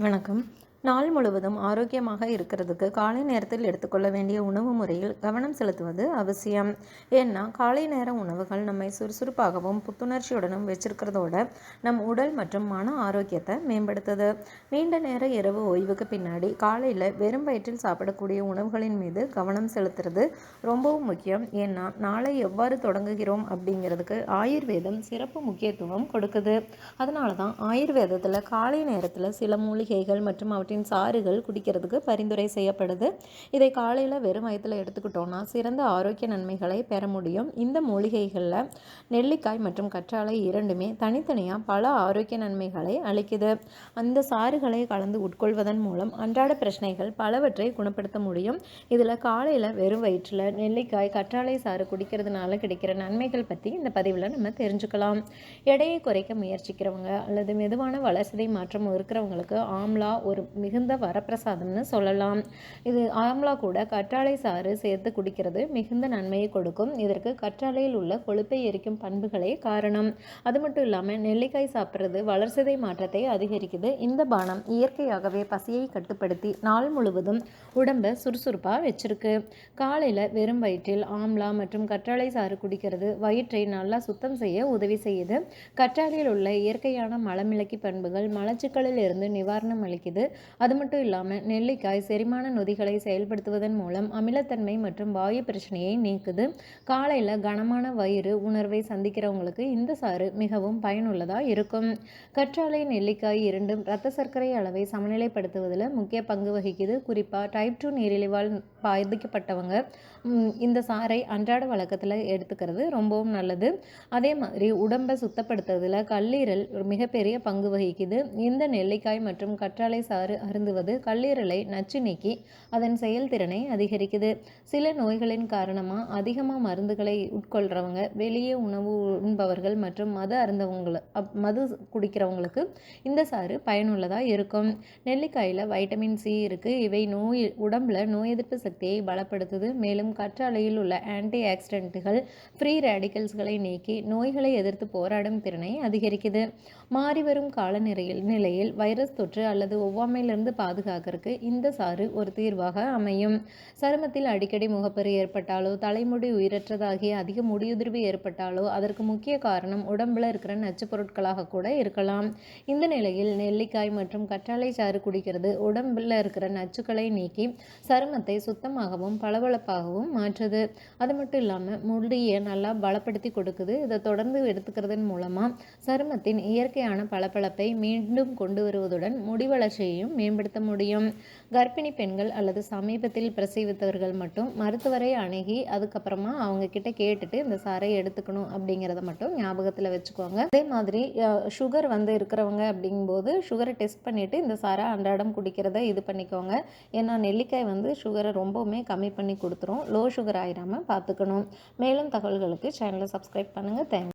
வணக்கம். நாள் முழுவதும் ஆரோக்கியமாக இருக்கிறதுக்கு காலை நேரத்தில் எடுத்துக்கொள்ள வேண்டிய உணவு முறையில் கவனம் செலுத்துவது அவசியம். ஏன்னா காலை நேர உணவுகள் நம்மை சுறுசுறுப்பாகவும் புத்துணர்ச்சியுடனும் வச்சிருக்கிறதோட நம் உடல் மற்றும் மன ஆரோக்கியத்தை மேம்படுத்துது. நீண்ட நேர இரவு ஓய்வுக்கு பின்னாடி காலையில் வெறும் வயிற்றில் சாப்பிடக்கூடிய உணவுகளின் மீது கவனம் செலுத்துறது ரொம்பவும் முக்கியம். ஏன்னா நாளை எவ்வாறு தொடங்குகிறோம் அப்படிங்கிறதுக்கு ஆயுர்வேதம் சிறப்பு முக்கியத்துவம் கொடுக்குது. அதனால தான் ஆயுர்வேதத்தில் காலை நேரத்தில் சில மூலிகைகள் மற்றும் அவற்றை அவற்றின் சாறுகள் குடிக்கிறதுக்கு பரிந்துரை செய்யப்படுது. இதை காலையில் வெறும் வயத்தில் எடுத்துக்கிட்டோம்னா சிறந்த ஆரோக்கிய நன்மைகளை பெற முடியும். இந்த மூலிகைகளில் நெல்லிக்காய் மற்றும் கற்றாழை இரண்டுமே தனித்தனியாக பல ஆரோக்கிய நன்மைகளை அளிக்குது. அந்த சாறுகளை கலந்து உட்கொள்வதன் மூலம் அன்றாட பிரச்சனைகள் பலவற்றை குணப்படுத்த முடியும். இதில் காலையில் வெறும் வயிற்றில் நெல்லிக்காய் கற்றாழை சாறு குடிக்கிறதுனால கிடைக்கிற நன்மைகள் பற்றி இந்த பதிவில் நம்ம தெரிஞ்சுக்கலாம். எடையை குறைக்க முயற்சிக்கிறவங்க அல்லது மெதுவான வளர்ச்சிதை மாற்றம் இருக்கிறவங்களுக்கு ஆம்லா ஒரு மிகுந்த வரப்பிரசாதம்னு சொல்லலாம். இது ஆம்லா கூட கற்றாழை சாறு சேர்த்து குடிக்கிறது மிகுந்த நன்மையை கொடுக்கும். இதற்கு கற்றாழையில் உள்ள கொழுப்பை எரிக்கும் பண்புகளே காரணம். அது மட்டும் இல்லாமல் நெல்லிக்காய் சாப்பிட்றது வளர்சிதை மாற்றத்தை அதிகரிக்குது. இந்த பானம் இயற்கையாகவே பசியை கட்டுப்படுத்தி நாள் முழுவதும் உடம்பை சுறுசுறுப்பாக வச்சிருக்கு. காலையில் வெறும் வயிற்றில் ஆம்லா மற்றும் கற்றாழை சாறு குடிக்கிறது வயிற்றை நல்லா சுத்தம் செய்ய உதவி செய்யுது. கற்றாழையில் உள்ள இயற்கையான மலமிளக்கி பண்புகள் மலச்சிக்கலில் இருந்து நிவாரணம் அளிக்குது. அது மட்டும் இல்லாமல் நெல்லிக்காய் செரிமான நொதிகளை செயல்படுத்துவதன் மூலம் அமிலத்தன்மை மற்றும் வாயு பிரச்சனையை நீக்குது. காலையில் கனமான வயிறு உணர்வை சந்திக்கிறவங்களுக்கு இந்த சாறு மிகவும் பயனுள்ளதாக இருக்கும். கற்றாழை நெல்லிக்காய் இரண்டும் இரத்த சர்க்கரை அளவை சமநிலைப்படுத்துவதில் முக்கிய பங்கு வகிக்குது. குறிப்பாக டைப் டூ நீரிழிவால் பாதிக்கப்பட்டவங்க இந்த சாறை அன்றாட வழக்கத்தில் எடுத்துக்கிறது ரொம்பவும் நல்லது. அதே மாதிரி உடம்பை சுத்தப்படுத்துறதுல கல்லீரல் ஒரு மிகப்பெரிய பங்கு வகிக்குது. இந்த நெல்லிக்காய் மற்றும் கற்றாழை சாறு அருந்துவது கல்லீரலை நச்சு நீக்கி அதன் செயல்திறனை அதிகரிக்குது. சில நோய்களின் காரணமாக அதிகமாக மருந்துகளை உட்கொள்கிறவங்க வெளியே உணவு உண்பவர்கள் மற்றும் மது அருந்தவங்களை மது குடிக்கிறவங்களுக்கு இந்த சாறு பயனுள்ளதாக இருக்கும். நெல்லிக்காயில் வைட்டமின் சி இருக்குது இவை நோய் உடம்பில் நோய் எதிர்ப்பு சக்தியை பலப்படுத்துது. மேலும் கற்றாழையில் உள்ள ஆன்டி ஆக்சிடென்ட்டுகள் ஃப்ரீ ரேடிக்கல்ஸ்களை நீக்கி நோய்களை எதிர்த்து போராடும் திறனை அதிகரிக்குது. மாறி வரும் நிலையில் வைரஸ் தொற்று அல்லது ஒவ்வாமையில் இருந்து பாதுகாக்கிறதுக்கு இந்த சாறு ஒரு தீர்வாக அமையும். சருமத்தில் அடிக்கடி முகப்பரு ஏற்பட்டாலோ தலைமுடி உயிரற்றதாகி அதிக முடியுதிர்வு ஏற்பட்டாலோ அதற்கு முக்கிய காரணம் உடம்புல இருக்கிற நச்சு பொருட்களாக கூட இருக்கலாம். இந்த நிலையில் நெல்லிக்காய் மற்றும் கற்றாழை சாறு குடிக்கிறது உடம்புல இருக்கிற நச்சுக்களை நீக்கி சருமத்தை சுத்தமாகவும் பளபளப்பாகவும் மாற்றுது. அது மட்டும் இல்லாமல் முடியை நல்லா பலப்படுத்தி கொடுக்குது. இதை தொடர்ந்து எடுத்துக்கிறதன் மூலமாக சருமத்தின் இயற்கையான பளபளப்பை மீண்டும் கொண்டு வருவதுடன் முடி வளர்ச்சியையும் மேம்படுத்த முடியும். கர்ப்பிணி பெண்கள் அல்லது சமீபத்தில் பிரசவித்தவர்கள் மட்டும் மருத்துவரை அணுகி அதுக்கப்புறமா அவங்க கிட்ட கேட்டுட்டு இந்த சாரை எடுத்துக்கணும் அப்படிங்கிறத மட்டும் ஞாபகத்தில் வச்சுக்கோங்க. அதே மாதிரி சுகர் வந்து இருக்கிறவங்க அப்படிங்கும்போது சுகரை டெஸ்ட் பண்ணிவிட்டு இந்த சாரை அன்றாடம் குடிக்கிறத இது பண்ணிக்கோங்க. ஏன்னா நெல்லிக்காய் வந்து சுகரை ரொம்பவுமே கம்மி பண்ணி கொடுத்துரும். லோ சுகர் ஆயிராமல் பார்த்துக்கணும். மேலும் தகவல்களுக்கு சேனலை சப்ஸ்கிரைப் பண்ணுங்கள் தேங்க்ஸ்